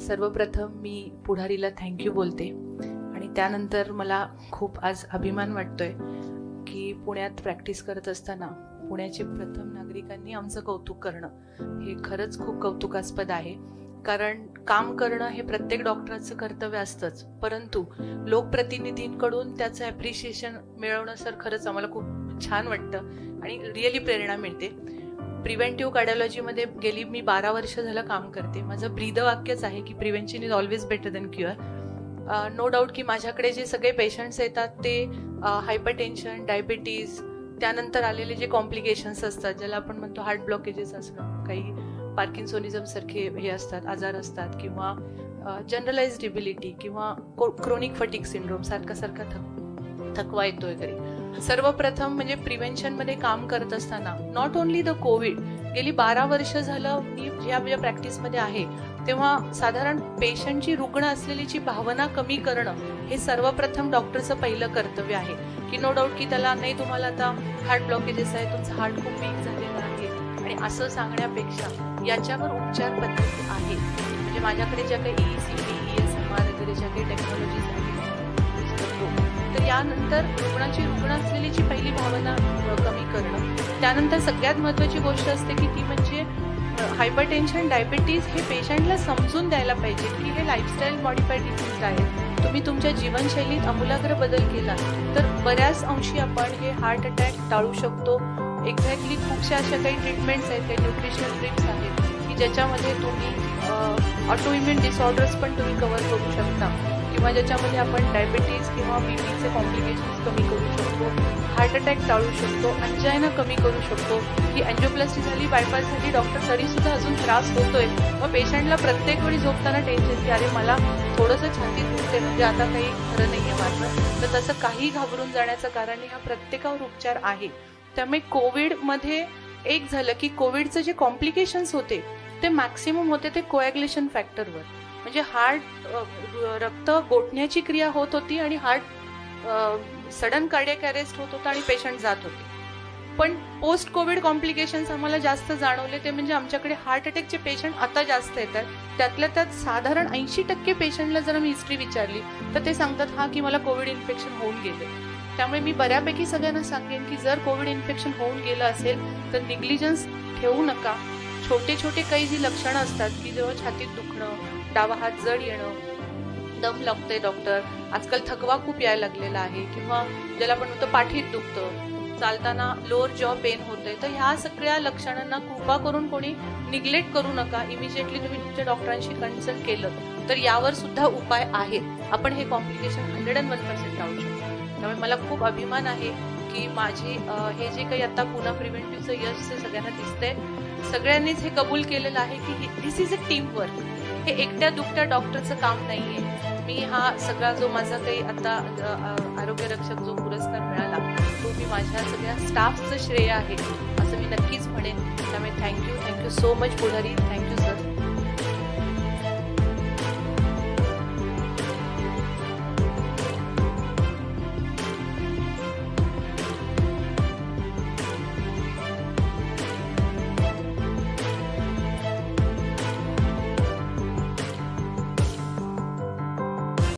सर्वप्रथम मी पुढारीला थँक्यू बोलते. आणि त्यानंतर मला खूप आज अभिमान वाटतोय की पुण्यात प्रॅक्टिस करत असताना पुण्याचे प्रथम नागरिकांनी आमचं कौतुक करणं हे खरंच खूप कौतुकास्पद आहे. कारण काम करणं हे प्रत्येक डॉक्टरचं कर्तव्य असतंच. परंतु लोकप्रतिनिधींकडून त्याचं ॲप्रिशिएशन मिळवणं सर खरंच आम्हाला खूप छान वाटतं आणि रिअली प्रेरणा मिळते. प्रिव्हेंटिव्ह कार्डिओलॉजीमध्ये गेली मी बारा वर्ष झालं काम करते. माझं ब्रीद वाक्यच आहे की prevention is always better than cure. No doubt की माझ्याकडे जे सगळे पेशंट्स येतात ते हायपर टेन्शन डायबिटीज त्यानंतर आलेले जे कॉम्प्लिकेशन्स असतात ज्याला आपण म्हणतो हार्ट ब्लॉकेजेस असणं काही पार्किन्सोनिझम सारखे हे असतात आजार असतात किंवा जनरलाइज डिबिलिटी किंवा क्रोनिक फटिक सिंड्रोम सारखा सारखा थक थकवा येतो वगैरे सर्वप्रथम म्हणजे प्रिव्हेन्शनमध्ये काम करत असताना नॉट ओन्ली द कोविड गेली बारा वर्ष झालं मी ज्या माझ्या प्रॅक्टिसमध्ये आहे तेव्हा साधारण पेशंटची रुग्ण असलेलीची भावना कमी करणं हे सर्वप्रथम डॉक्टरचं पहिलं कर्तव्य आहे. की नो डाऊट की त्याला नाही तुम्हाला आता हार्ट ब्लॉकेजेस आहे तुमचं हार्ट खूप वीक झालेलं आहे. आणि असं सांगण्यापेक्षा याच्यावर उपचार पद्धती आहे म्हणजे माझ्याकडे ज्या काही E C P E S M R वगैरे ज्या काही टेक्नॉलॉजीज आहेत यानंतर रुग्णाची रुग्ण असलेलीची पहिली भावना कमी करणं. त्यानंतर सगळ्यात महत्त्वाची गोष्ट असते की ती म्हणजे हायपरटेन्शन डायबिटीज हे पेशंटला समजून द्यायला पाहिजे की हे लाईफस्टाईल मॉडिफाईड डिसीज आहे. तुम्ही तुमच्या जीवनशैलीत आमूलाग्र बदल केला तर बऱ्याच अंशी आपण हे हार्ट अटॅक टाळू शकतो. एक्झॅक्टली खूपशा अशा काही ट्रीटमेंट्स आहेत काही न्यूट्रिशनल ट्रिप्स आहेत की ज्याच्यामध्ये तुम्ही ऑटो इम्युन डिसऑर्डर्स पण तुम्ही कव्हर करू शकता. किंवा ज्याच्यामध्ये आपण डायबिटीज किंवा बी पीचे कॉम्प्लिकेशन्स कमी करू शकतो हार्ट अटॅक टाळू शकतो अंजायना कमी करू शकतो की अँजिओप्लास्टी झाली बायपास झाली डॉक्टर तरीसुद्धा अजून त्रास होतोय. मग पेशंटला प्रत्येक वेळी झोपताना टेन्शन की अरे मला थोडंसं छाती दुखते म्हणजे आता काही खरं नाही आहे माझं. तर तसं काही घाबरून जाण्याचं कारण नाही, हा प्रत्येकावर उपचार आहे. त्यामुळे कोविडमध्ये एक झालं की कोविडचं जे कॉम्प्लिकेशन्स होते ते मॅक्सिमम होते ते कोॲग्युलेशन फॅक्टरवर म्हणजे हार्ट रक्त गोठण्याची क्रिया होत होती आणि हार्ट सडन कार्डियक अरेस्ट होत होता आणि पेशंट जात होते. पण पोस्ट कोविड कॉम्प्लिकेशन्स आम्हाला जास्त जाणवले ते म्हणजे आमच्याकडे हार्ट अटॅकचे पेशंट आता जास्त येतात. त्यातल्या त्यात साधारण ऐंशी टक्के पेशंटला जर मी हिस्ट्री विचारली तर ते सांगतात हा की मला कोविड इन्फेक्शन होऊन गेले. त्यामुळे मी बऱ्यापैकी सगळ्यांना सांगेन की जर कोविड इन्फेक्शन होऊन गेलं असेल तर निग्लिजन्स ठेवू नका. छोटे छोटे काही जी लक्षणं असतात की जेव्हा छातीत दुखणं डावा हात जड येणं दम लागतंय डॉक्टर आजकाल थकवा खूप यायला लागलेला आहे किंवा ज्याला आपण म्हणतो पाठीत दुखतं चालताना लोअर जॉ पेन होतंय तर ह्या सगळ्या लक्षणांना कृपा करून कोणी निग्लेक्ट करू नका. इमिजिएटली तुम्ही तुमच्या डॉक्टरांशी कन्सल्ट केलं तर यावर सुद्धा उपाय आहेत. आपण हे complication hundred and one percent टाळू शकतो. त्यामुळे मला खूप अभिमान आहे की माझी हे जे काही आता पुन्हा प्रिव्हेंटिव्हचं यश सगळ्यांना दिसतंय सगळ्यांनीच हे कबूल केलेलं आहे की this is a team work हे एकट्या दुकट्या डॉक्टरचं काम नाहीये. मी हा सगळा जो माझा काही आता आरोग्यरक्षक आरोग्य रक्षक जो पुरस्कार मिळाला तो मी माझ्या सगळ्या स्टाफचं श्रेय आहे असं मी नक्कीच म्हणेन. त्यामुळे thank you thank you so much Pudhari. Thank you sir